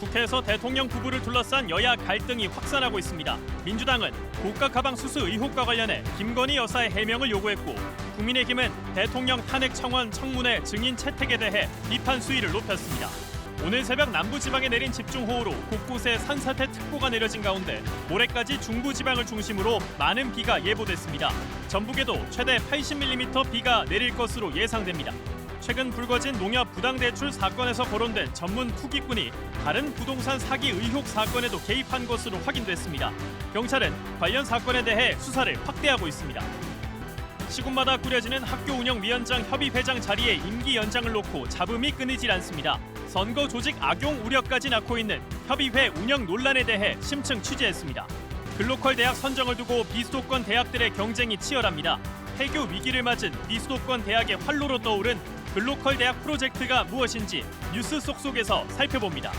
국회에서 대통령 부부를 둘러싼 여야 갈등이 확산하고 있습니다. 민주당은 고가 가방 수수 의혹과 관련해 김건희 여사의 해명을 요구했고 국민의힘은 대통령 탄핵 청원 청문회 증인 채택에 대해 비판 수위를 높였습니다. 오늘 새벽 남부지방에 내린 집중호우로 곳곳에 산사태 특보가 내려진 가운데 모레까지 중부지방을 중심으로 많은 비가 예보됐습니다. 전북에도 최대 80mm 비가 내릴 것으로 예상됩니다. 최근 불거진 농협 부당대출 사건에서 거론된 전문 투기꾼이 다른 부동산 사기 의혹 사건에도 개입한 것으로 확인됐습니다. 경찰은 관련 사건에 대해 수사를 확대하고 있습니다. 시군마다 꾸려지는 학교 운영 위원장 협의회장 자리에 임기 연장을 놓고 잡음이 끊이질 않습니다. 선거 조직 악용 우려까지 낳고 있는 협의회 운영 논란에 대해 심층 취재했습니다. 글로컬 대학 선정을 두고 비수도권 대학들의 경쟁이 치열합니다. 폐교 위기를 맞은 비수도권 대학의 활로로 떠오른 글로컬 대학 프로젝트가 무엇인지 뉴스 속 속에서 살펴봅니다.